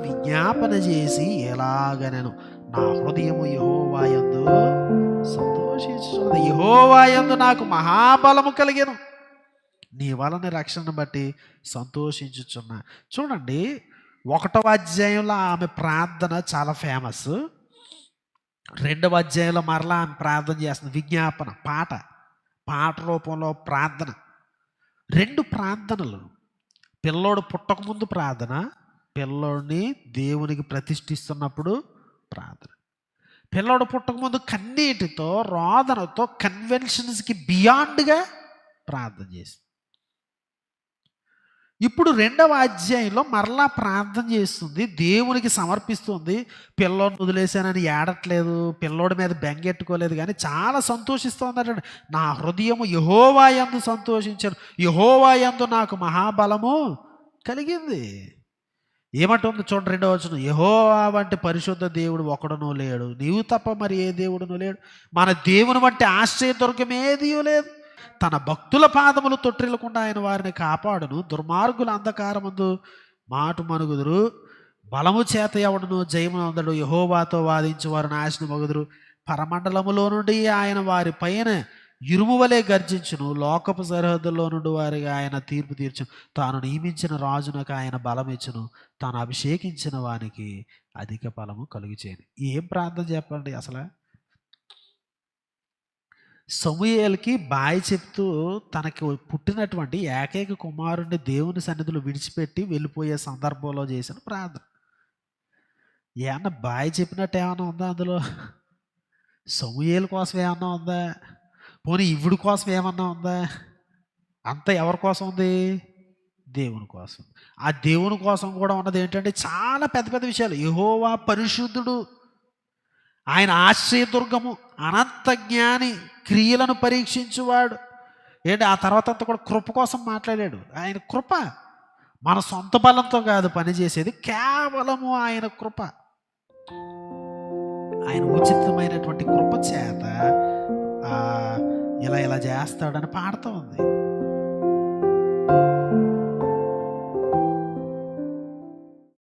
విజ్ఞాపన చేసి ఎలాగనను? నా హృదయము యహోవాయందు సంతోషించున్నది యహోవాయందు నాకు మహాబలము కలిగను. నీ వలన రక్షణను బట్టి సంతోషించుచున్నా. చూడండి ఒకటవ అధ్యాయంలో ఆమె ప్రార్థన చాలా ఫేమస్. రెండవ అధ్యాయంలో మరలా ఆమె ప్రార్థన చేస్తుంది. విజ్ఞాపన పాట పాట రూపంలో ప్రార్థన. రెండు ప్రార్థనలు. పిల్లోడు పుట్టకముందు ప్రార్థన పిల్లోడిని దేవునికి ప్రతిష్ఠిస్తున్నప్పుడు ప్రార్థన. పిల్లోడు పుట్టకముందు కన్నీటితో రోదనతో కన్వెన్షన్స్కి బియాండ్గా ప్రార్థన చేసింది. ఇప్పుడు రెండవ అధ్యాయంలో మరలా ప్రార్థన చేస్తుంది దేవునికి సమర్పిస్తుంది పిల్లోడిని వదిలేశానని ఏడట్లేదు పిల్లోడి మీద బెంగెట్టుకోలేదు కానీ చాలా సంతోషిస్తుంది అంటే నా హృదయము యహోవాయందు సంతోషించాను యహోవాయందు నాకు మహాబలము కలిగింది. ఏమంటుంది చూడండి రెండో వచ్చిన యహోవా వంటి పరిశుద్ధ దేవుడు ఒకడును లేడు. నీవు తప్ప మరి ఏ దేవుడును లేడు. మన దేవుని వంటి ఆశ్రయ దుర్గం లేదు. తన భక్తుల పాదములు తొట్టిల్లకుండా ఆయన వారిని కాపాడును. దుర్మార్గుల అంధకారమందు మాటు మనుగుదురు. బలము చేత ఎవడును జయమును అందడు. యహోవాతో వాదించి వారు నాశనం మగుదురు పరమండలములో నుండి ఆయన వారి పైన ఇరుము గర్జించును. లోకపు సరిహద్దుల్లో నుండి వారికి ఆయన తీర్పు తీర్చును తాను నియమించిన రాజునకు ఆయన బలమిచ్చును తాను అభిషేకించిన వానికి అధిక ఫలము కలుగు చేయను. ఏం ప్రార్థన చెప్పండి అసలు? సమూయేల్కి బాయ్ చెప్తూ తనకి పుట్టినటువంటి ఏకైక కుమారుడిని దేవుని సన్నిధిలో విడిచిపెట్టి వెళ్ళిపోయే సందర్భంలో చేసిన ప్రార్థన. ఏమన్నా బాయ్ చెప్పినట్టు ఏమన్నా ఉందా అందులో? సమూయేలు కోసం ఏమన్నా ఉందా? పోనీ ఇవుడి కోసం ఏమన్నా ఉందా? అంత ఎవరి కోసం ఉంది? దేవుని కోసం. ఆ దేవుని కోసం కూడా ఉన్నది ఏంటంటే చాలా పెద్ద పెద్ద విషయాలు. యహోవా పరిశుద్ధుడు ఆయన ఆశ్రయదుర్గము అనంత జ్ఞాని క్రియలను పరీక్షించువాడు. ఏంటి? ఆ తర్వాత అంతా కూడా కృప కోసం మాట్లాడాడు. ఆయన కృప. మన సొంత బలంతో కాదు పనిచేసేది కేవలము ఆయన కృప. ఆయన ఉచితమైనటువంటి కృప చేత ఎలా ఇలా చేస్తాడని పాడుతూ ఉంది.